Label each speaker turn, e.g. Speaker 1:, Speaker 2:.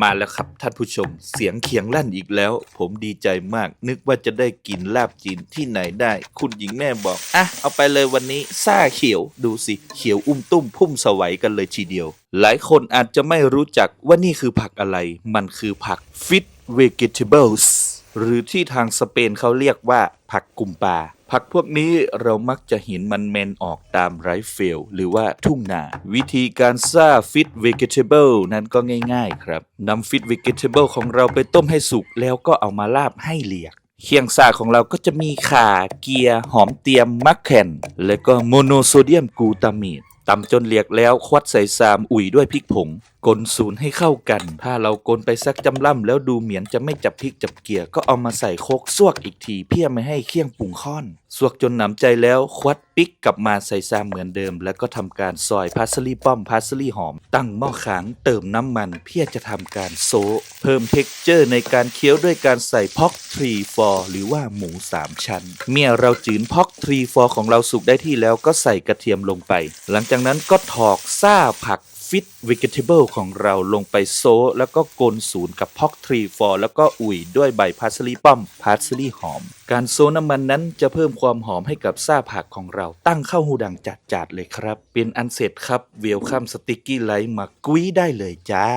Speaker 1: มาแล้วครับท่านผู้ชม เสียงเขียงลั่นอีกแล้ว ผมดีใจมาก นึกว่าจะได้กินลาบจีนที่ไหนได้ คุณหญิงแม่บอกอะเอาไปเลยวันนี้ซ่าเขียวดูสิ เขียวอุ้มตุ้มพุ่มสวัยกันเลยทีเดียว หลายคนอาจจะไม่รู้จักว่านี่คือผักอะไร มันคือผัก fit vegetables หรือที่ทางสเปนเขาเรียกว่าผักกุมปา ผักพวกนี้เรามักจะเห็นมันเมนออกตามไรฟ์เฟลหรือว่าทุ่งนา วิธีการซ่าฟิต vegetable นั้นก็ง่ายๆครับนำฟิต vegetable ของเราไปต้มให้สุกแล้วก็เอามาลาบให้เหลียกเคียงซ่าของเราก็จะมีข่าเกียร์หอมเตียมมักแคนและก็โมโนโซเดียมกูตามีด ตำจนเหลียกแล้วควัดใส่สามอุ่ยด้วยพริกผงกลสูนให้เข้ากัน ถ้าเรากลไปสักจำล่ำแล้วดูเหมียนจะไม่จับพริกจับเกียร์ก็เอามาใส่โคกซวกอีกทีเพื่อไม่ให้เคี่ยงปรุงค่อนซวกจนหนำใจแล้วควัดปิกกลับมาใส่ซามเหมือนเดิม แล้วก็ทำการซอยพาสลีป้อมพาสลีหอม ตั้งหม้อขางเติมน้ำมันเพื่อจะทำการโซเพิ่มเท็กเจอร์ในการเคี้ยวด้วยการใส่พ็อกทรีฟอร์หรือว่าหมูสามชั้น เมื่อเราจืนพ็อกทรีฟอร์ของเราสุกได้ที่แล้วก็ใส่กระเทียมลงไป หลังจากนั้นก็ถอกซ่าผัก ฟิตวิกเทเบิลของเราลงไปโซ แล้วก็กลนศูนย์กับพ็อกทรีฟอร์แล้วก็อุ่ยด้วยใบพาสลีป้อมพาสลีหอม การโซน้ำมันนั้นจะเพิ่มความหอมให้กับซ่าผักของเราตั้งเข้าหูดังจัดๆเลยครับ เป็นอันเสร็จครับเวลคัมสติกกี้ไลท์มากุ้ยได้เลยจ้า